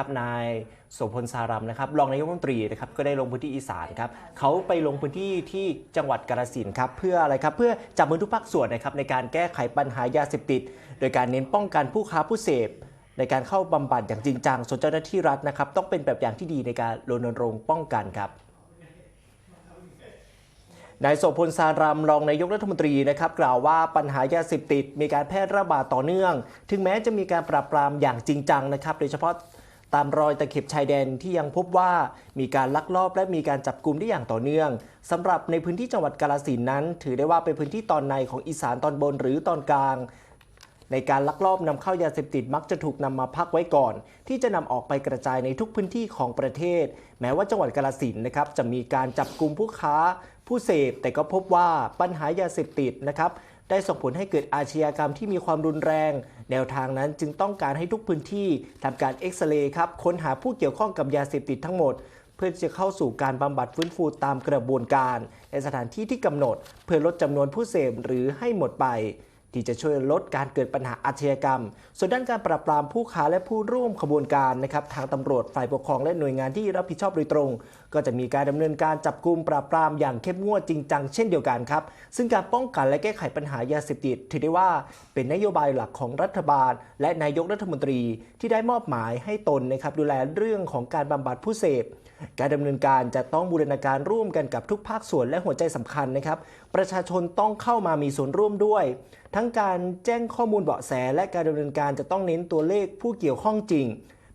ครับนายโสพลสารัมนะครับรองนายกรัฐมนตรีนะครับก็ได้ลงพื้นที่อีสานครับเขาไปลงพื้นที่ที่จังหวัดกาฬสินธุ์ครับเพื่ออะไรครับเพื่อจับมือทุกภาคส่วนนะครับในการแก้ไขปัญหายาเสพติด โดยการเน้นป้องกันผู้ค้าผู้เสพ ในการเข้าบำบัดอย่างจริงจังส่วนเจ้าหน้าที่รัฐนะครับต้องเป็นแบบอย่างที่ดีในการรณรงค์ป้องกันครับ นายโสพลสารัมรองนายกรัฐมนตรีนะครับกล่าวว่าปัญหายาเสพติด มีการแพร่ระบาดต่อเนื่อง ถึงแม้จะมีการปราบปรามอย่างจริงจังนะครับโดยเฉพาะ ตามรอยตะเข็บชายแดนที่ยังพบว่ามีการลักลอบและมีการจับกลุ่มได้อย่างต่อเนื่องสำหรับในพื้นที่จังหวัดกาฬสินนั้น ถือได้ว่าเป็นพื้นที่ตอนในของอีสานตอนบนหรือตอนกลาง ในการลักลอบนำเข้ายาเสพติดมักจะถูกนำมาพักไว้ก่อน ที่จะนำออกไปกระจายในทุกพื้นที่ของประเทศ แม้ว่าจังหวัดกาฬสินนะครับจะมีการจับกลุ่มผู้ค้า ผู้เสพแต่ก็พบว่าปัญหายาเสพติดนะครับ ได้ส่งผลให้เกิดอาชญากรรมที่มีความรุนแรง แนวทางนั้นจึงต้องการให้ทุกพื้นที่ทำการเอ็กซเรย์ครับค้นหาผู้เกี่ยวข้องกับยาเสพติดทั้งหมด เพื่อจะเข้าสู่การบำบัดฟื้นฟูตามกระบวนการ ในสถานที่ที่กำหนด เพื่อลดจำนวนผู้เสพหรือให้หมดไป ที่จะช่วยลดการเกิดปัญหาอาชญากรรม ส่วนด้านการปราบปรามผู้ค้าและผู้ร่วมขบวนการนะครับทางตำรวจฝ่ายปกครองและหน่วยงานที่รับผิดชอบโดยตรง ก็จะมีการดำเนินการจับกลุ่มปราบปรามอย่างเข้มงวดจริงจังเช่นเดียวกันครับ ซึ่งการป้องกันและแก้ไขปัญหายาเสพติดถือได้ว่าเป็นนโยบายหลักของรัฐบาล และนายกรัฐมนตรีที่ได้มอบหมายให้ตนนะครับดูแลเรื่องของการบำบัดผู้เสพการดำเนินการจะต้องบูรณาการร่วมกันกับทุกภาคส่วนและหัวใจสำคัญนะครับ ประชาชนต้องเข้ามามีส่วนร่วมด้วย ทั้งการแจ้งข้อมูลเบาะแส และการดำเนินการจะต้องเน้นตัวเลขผู้เกี่ยวข้องจริง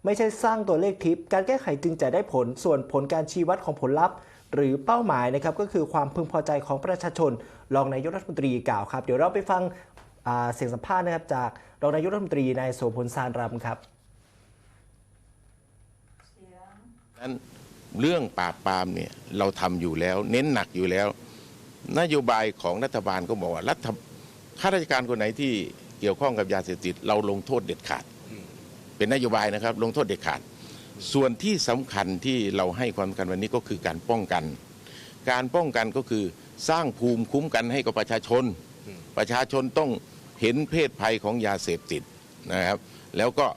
ไม่ใช่สร้างตัวเลขทิป การแก้ไขจึงจะได้ผลส่วนผลการชี้วัดของผลลัพธ์ หรือเป้าหมายนะครับก็คือความพึงพอใจของประชาชน รองนายกรัฐมนตรีกล่าวครับ เดี๋ยวเราไปฟังเสียงสัมภาษณ์นะครับจากรองนายกรัฐมนตรีนายโสพลสารรำครับนั้นเรื่องปราบปรามเนี่ยเราทำอยู่แล้ว เน้นหนักอยู่แล้ว นโยบายของรัฐบาลก็บอกว่ารัฐ ข้าราชการคนไหนที่เกี่ยวข้องกับยาเสพติดเราลงโทษเด็ดขาด เป็นนโยบายนะครับ ลงโทษเด็ดขาด ส่วนที่สำคัญที่เราให้ความสำคัญวันนี้ก็คือการป้องกัน การป้องกันก็คือสร้างภูมิคุ้มกันให้กับประชาชน ประชาชนต้องเห็นเพศภัยของยาเสพติดนะครับ แล้วก็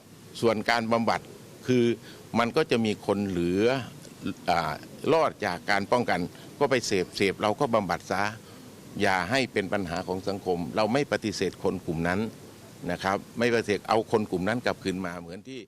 ส่วนการบำบัดคือมันก็จะมีคนเหลืออรอดจากการป้องกัน ก็ไปเสพเสพเราก็บำบัดซะ อย่าให้เป็นปัญหาของสังคม เราไม่ปฏิเสธคนกลุ่มนั้นนะครับ ไม่ปฏิเสธเอาคนกลุ่มนั้นกลับคืนมาเหมือนที่